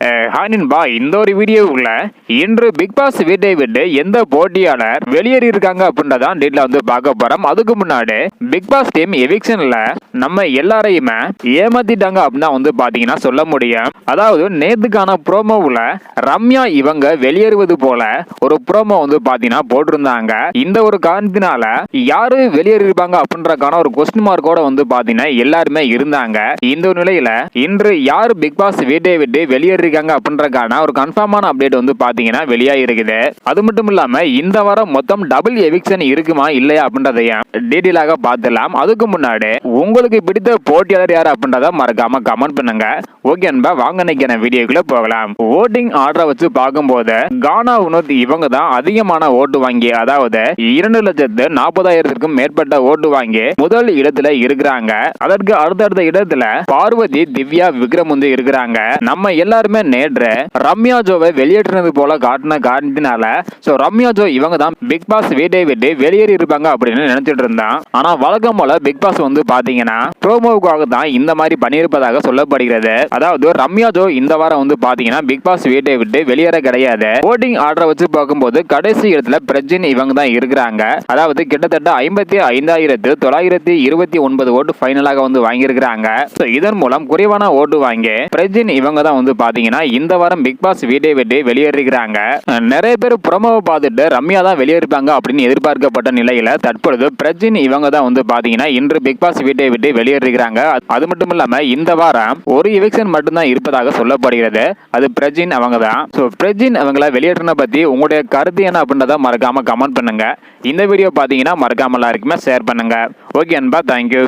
and ஹானின்பா இந்த ஒரு வீடியோவுக்குள்ள இன்று பிக் பாஸ் வீட்டை விட்டு எந்த போட்டியாளர் வெளியேறி இருக்காங்க அப்படின்றதான் டீட்ல வந்து பார்க்க போறோம். அதுக்கு முன்னாடி பிக் பாஸ் டீம் எவிக்ஷன்ல நம்ம எல்லாரையுமே ஏமாத்திட்டாங்க அப்படின்னா வந்து பாத்தீங்கன்னா சொல்ல முடியும். அதாவது நேத்துக்கான ப்ரோமோவுல ரம்யா இவங்க வெளியேறுவது போல ஒரு ப்ரோமோ வந்து பாத்தீங்கன்னா போட்டிருந்தாங்க. இந்த ஒரு காரணத்தினால யாரு வெளியேறி இருப்பாங்க அப்படின்றக்கான ஒரு கொஸ்டின் மார்க்கோட வந்து பாத்தீங்கன்னா எல்லாருமே இருந்தாங்க. இந்த ஒரு நிலையில இன்று யார் பிக் பாஸ் வீட்டை விட்டு வெளியேறிருக்காங்க அப்படின்றக்கான ஒரு கன்ஃபார்மான அப்டேட் வந்து பாத்தீங்கன்னா வெளியாக இருக்குது அது மட்டும் இல்லாம இந்த வாரம் மொத்தம் டபுள் எவிக்ஷன் இருக்குமா இல்லையா அப்படின்றதையும் டீட்டெயிலாக பார்த்துடலாம். அதுக்கு முன்னாடி உங்களுக்கு பிடித்த போட்டியாளர் யார் அப்படின்றத மறக்காம கமெண்ட் பண்ணுங்க. ஓகே அன்பா வாங்க நினைக்கிற வீடியோக்குள்ள போகலாம். ஓட்டிங் ஆர்டரை வச்சு பார்க்கும்போது கானா வினோத் இவங்க தான் அதிகமான ஓட்டு வாங்கி அதாவது இரண்டு லட்சத்து நாற்பதாயிரத்திற்கும் மேற்பட்ட ஓட்டு வாங்கி முதல் இடத்துல இருக்கிறாங்க. அதற்கு அடுத்தடுத்த இடத்துல பார்வதி திவ்யா விக்ரம் வந்து இருக்கிறாங்க. நம்ம எல்லாருமே நேற்று ரம்யா ஜோவை வெளியேற்றினது போல காட்டின காரணத்தினால சோ ரம்யா ஜோ இவங்க தான் பிக் பாஸ் வீட்டை விட்டு வெளியேறி இருப்பாங்க அப்படின்னு நினைச்சிட்டு இருந்தான். ஆனா வழக்கம் போல பிக் பாஸ் வந்து பாத்தீங்கன்னா ப்ரோமோவுக்காக தான் இந்த மாதிரி பண்ணியிருப்பதாக சொல்லப்படுகிறது. அதாவது ரம்யா ஜோ இந்த வாரம் வந்து பாத்தீங்கன்னா பிக் பாஸ் வீட்டை விட்டு வெளியேற கிடையாது. ஓட்டிங் ஆர்டரை வச்சு பார்க்கும்போது கடைசி இடத்துல பிரஜின் இவங்க தான் இருக்கிறாங்க. அதாவது கிட்டத்தட்ட ஐம்பத்தி ஐந்தாயிரத்து தொள்ளாயிரத்தி இருபத்தி ஒன்பது ஓட்டு ஃபைனலாக வந்து வாங்கியிருக்கிறாங்க. இதன் மூலம் குறைவான ஓட்டு வாங்கி பிரஜின் இவங்க தான் வந்து பாத்தீங்கன்னா இந்த வாரம் பிக் பாஸ் வீட்டை விட்டு வெளியேறிக்கிறாங்க நிறைய பேர் புறமாவை பார்த்துட்டு ரம்யா தான் வெளியேறிப்பாங்க அப்படின்னு எதிர்பார்க்கப்பட்ட நிலையில தற்பொழுது பிரஜின் இவங்க தான் வந்து பாத்தீங்கன்னா இன்று பிக் பாஸ் வீட்டை விட்டு வெளியேறிக்கிறாங்க அது மட்டும் இல்லாம இந்த வாரம் ஒரு எவிக்ஷன் மட்டும்தான் இருப்பதாக சொல்லப்படுகிறது. அது பிரஜின் அவங்க தான். ஸோ பிரஜின் அவங்கள வெளியேற்றின பத்தி உங்களுடைய கருத்து என்ன அப்படின்றத மறக்காம கமெண்ட் பண்ணுங்க. இந்த வீடியோ பாத்தீங்கன்னா மறக்காம எல்லாருக்குமே ஷேர் பண்ணுங்க. ஓகே அன்பா தேங்க்யூ